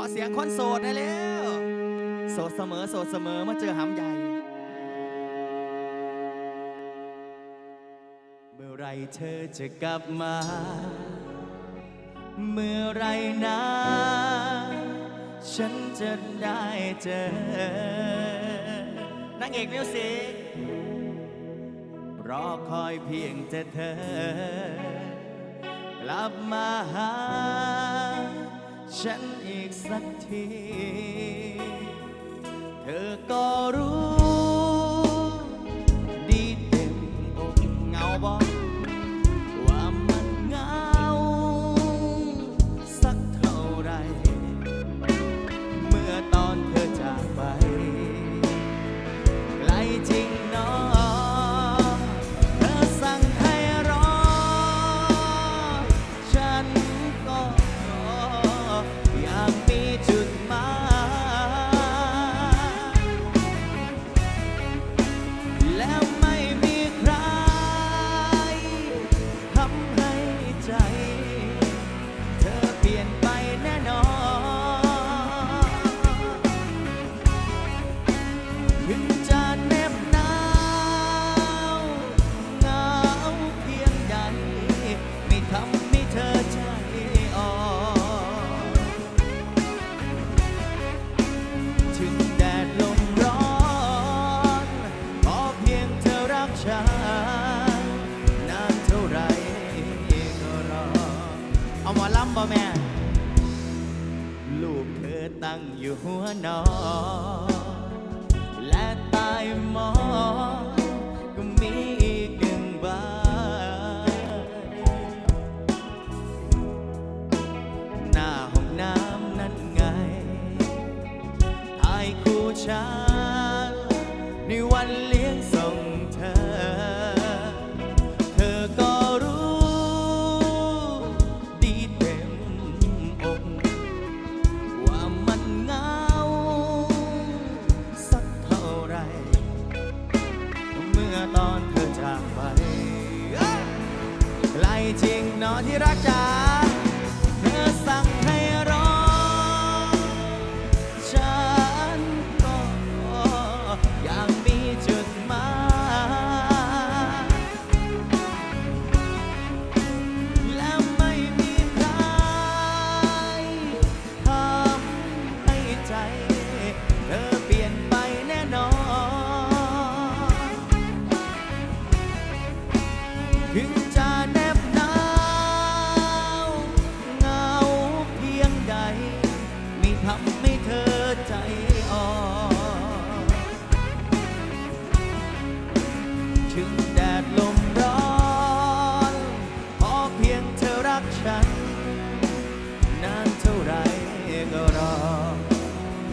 อเสียงคนโสดได้แล้ว โสดเสมอโสดเสมอมาเจอหำใหญ่ เมื่อไรเธอจะกลับมา เมื่อไรนะ ฉันจะได้เจอนางเอกมิวสิกรอคอยเพียงแต่เธอ กลับมาหา ฉันอีกสักที อรักฉันานเท่าไรก็รอ เอาหมอลำบ่แม่ ลูกเธอตั้งอยู่หัวนอน และใต้หมอก็มีอีกหนึ่งใบหน้าห้องน้ำนั่นไงถ่ายคู่ฉันในวัน ตอนเธอจากไปไกลจริงเนอที่รักจ๋า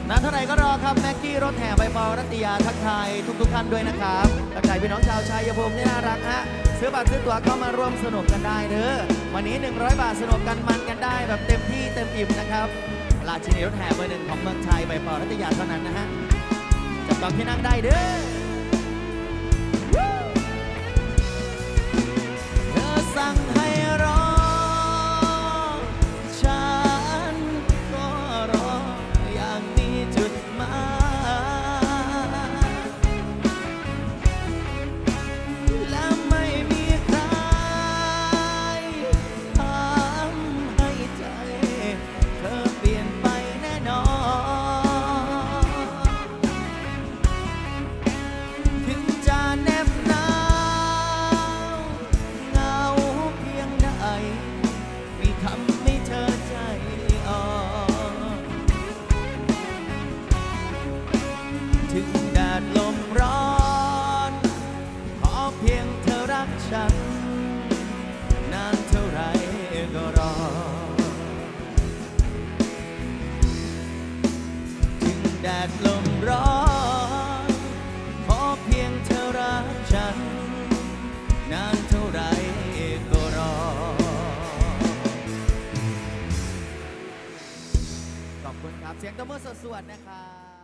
นานเท่าไหร่ก็รอครับแม็กกี้รถแห่ใบปอรัตยาทักทายทุกๆท่านด้วยนะครับทักทายพี่น้องชาวชายภูมิที่น่ารักฮะซื้อบัตรซื้อตั๋วเข้ามาร่วมสนุกกันได้เด้อวันนี้ 100 บาทสนุกกันมันกันได้แบบเต็มที่เต็มอิ่มนะครับราชินีรถแห่เบอร์หนึ่งของเมืองไทยใบปอรัตยาเท่านั้นนะฮะจับจองที่นั่งได้เด้อ แดดลมร้อนขอเพียงเธอรักฉัน นานเท่าไรก็รอ ขอบคุณครับ เสียงตะมือสวดๆนะครับ